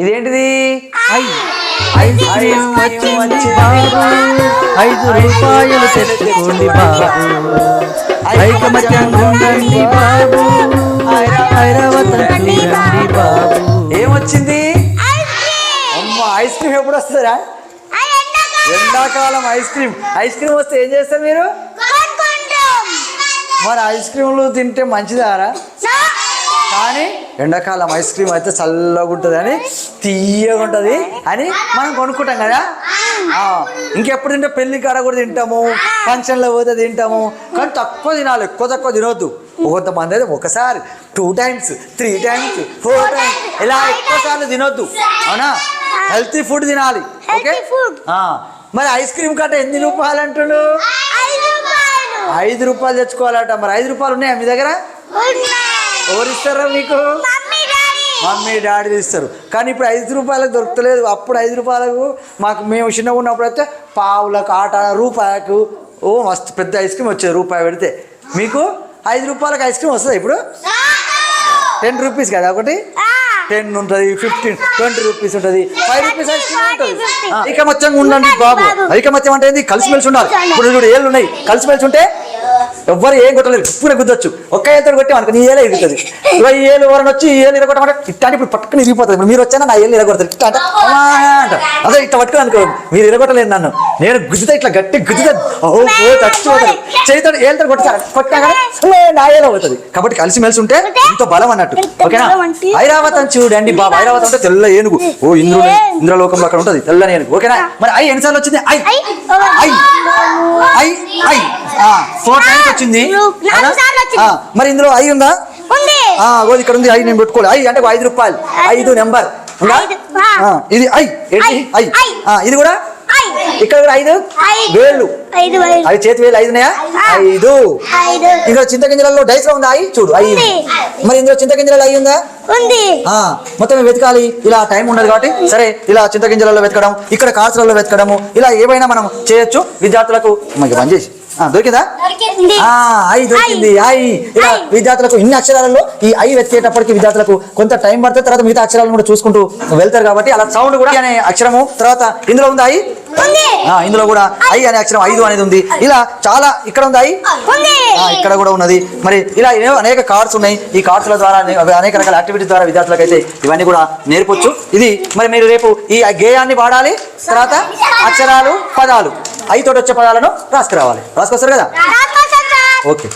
ఇదేంటిది? బాబు. ఐదు రూపాయలు తెచ్చుకోండి బాబు. ఐకమత్యంగా ఉండండి బాబు. ఐరావతం చూడండి బాబు. ఏమొచ్చింది? అమ్మ ఐస్ క్రీమ్ ఎప్పుడు వస్తుందా? ఎండాకాలం. Ice cream. ఐస్ క్రీమ్ వస్తే ఏం చేస్తారు మీరు? మరి ఐస్ క్రీమ్లు తింటే మంచిదారా? కానీ ఎండాకాలం ఐస్ క్రీమ్ అయితే చల్లగా ఉంటుంది అని తీయగా ఉంటుంది అని మనం కొనుక్కుంటాం కదా? ఇంకెప్పుడు తింటే పెళ్ళి కాడ కూడా తింటాము ఫంక్షన్లో పోతే తింటాము కానీ తక్కువ తినాలి ఎక్కువ తక్కువ తినవద్దు కొంతమంది అయితే ఒకసారి two times three times four times ఇలా ఎక్కువ సార్లు తినొద్దు. అవునా? హెల్తీ ఫుడ్ తినాలి ఓకే మరి ఐస్ క్రీమ్ కట్ట ఎన్ని రూపాయలు అంటుండు? ఐదు రూపాయలు. తెచ్చుకోవాలట. మరి ఐదు రూపాయలు ఉన్నాయా మీ దగ్గర? ఎవరు ఇస్తారా మీకు? Mummy daddy. ఇస్తారు కానీ ఇప్పుడు ఐదు రూపాయలకు దొరకలేదు అప్పుడు ఐదు రూపాయలకు మాకు మేము చిన్నగా ఉన్నప్పుడు అయితే పావులకు ఆట రూపాయకు ఓ మస్తు పెద్ద ఐస్ క్రీమ్ వచ్చేది రూపాయి పెడితే. మీకు ఐదు రూపాయలకు ఐస్ క్రీమ్ వస్తుంది ఇప్పుడు? టెన్ రూపీస్ కదా ఒకటి? టెన్ ఉంటుంది ఫిఫ్టీన్ ట్వంటీ రూపీస్ ఉంటుంది ఫైవ్ రూపీస్ ఐస్ క్రీమ్ ఉంటుంది. ఐకమత్యంగా ఉండండి బాబు. ఐకమత్యం అంటే ఏంది? కలిసిమెలిసి ఉండాలి. ఇప్పుడు చూడు ఏళ్ళు ఉన్నాయి. కలిసిమెలిసి ఉంటే ఎవ్వరు ఏం కొట్టలేదు. ఇప్పుడు గుద్దొచ్చు ఒక్క ఏళ్ళతో కొట్టి మనకు నీ ఏలే ఇరుగుతుంది. ఇరవై ఏళ్ళు ఎవరైనా వచ్చి ఈ ఏళ్ళు ఇరగొట్టమంటే ఇట్లా ఇప్పుడు పట్టుకుని ఇరిగిపోతుంది. ఇప్పుడు మీరు వచ్చానా? నా ఏళ్ళు ఇరగొడతారు. ఇట్లా అంటే. అంట. అదే ఇట్లా పట్టుకుని అనుకో మీరు ఇరగొట్టలేదు నన్ను. నేను గుద్దుతా ఇట్లా గట్టి గుద్దుతా. ఓ చచ్చిపోతాడు చేతితో ఏళ్ళతో కొట్టా కొట్టా కానీ లే, నా ఏలో అవుతుంది. కాబట్టి కలిసిమెలిసి ఉంటే ఎంతో బలం అన్నట్టు. ఓకేనా? ఐరావతం చూడండి బాబా. ఐరావతం అంటే తెల్ల ఏనుగు. ఓ ఇంద్రుడు ఇంద్రలోకంలో అక్కడ ఉంటుంది. తెల్లని ఏనుగు. ఓకేనా? మరి ఐ ఎన్నిసార్లు వచ్చింది? I. I. I. I. Four times వచ్చింది. మరి ఇందులో ఐ ఉందా? ఉంది. ఆ, ఓ ఇక్కడ ఉంది. ఐ నేను పెట్టుకోవాలి ఐ అంటే ఐదు రూపాయలు. ఐదు. నెంబర్. ఇది ఐ. ఇది కూడా. ఇక్కడ కూడా ఐదు. వేళ్ళు ఐదు ఐదు. అవి చేతి వేలు ఐదు ఉన్నాయా ఆ. ఐదు. ఐదు. ఇంకా చింతగింజలలో డైస్లో ఉందా? చూడు ఐ ఉంది. మరి ఇందులో చింతగింజలలో ఐ ఉందా? ఉంది. ఆ, మొత్తం వెతకాలి? ఇలా టైం ఉండదు కాబట్టి. సరే ఇలా చింతగింజలలో వెతకడం ఇక్కడ కార్సులలో వెతకడము ఇలా ఏవైనా మనం చేయొచ్చు. విద్యార్థులకు మనకి పని చేసి. ఆ, దొరికిందా? ఐ దొరికింది. ఐ ఇలా. విద్యార్థులకు ఇన్ని అక్షరాలలో ఈ ఐ వెతికేటప్పటికి విద్యార్థులకు కొంత టైం పడుతుంది. తర్వాత మిగతా అక్షరాలను కూడా చూసుకుంటూ వెళ్తారు కాబట్టి అలా సౌండ్ కూడా అనే అక్షరము. తర్వాత ఇందులో ఉంది? ఐ ఇందులో కూడా ఐ అనే అక్షరం ఐదు అనేది ఉంది. ఇలా చాలా ఇక్కడ ఉంది ఐ. ఇక్కడ కూడా ఉన్నది. మరి ఇలా అనేక కార్డ్స్ ఉన్నాయి. ఈ కార్డ్స్ల ద్వారా అనేక రకాల యాక్టివిటీస్ ద్వారా విద్యార్థులకు అయితే ఇవన్నీ కూడా నేర్పొచ్చు. ఇది మరి మీరు రేపు ఈ గేయాన్ని వాడాలి. తర్వాత అక్షరాలు పదాలు. ఐతోటి వచ్చే పదాలను రాసుకురావాలి. రాసుకొస్తారు కదా? ఓకే.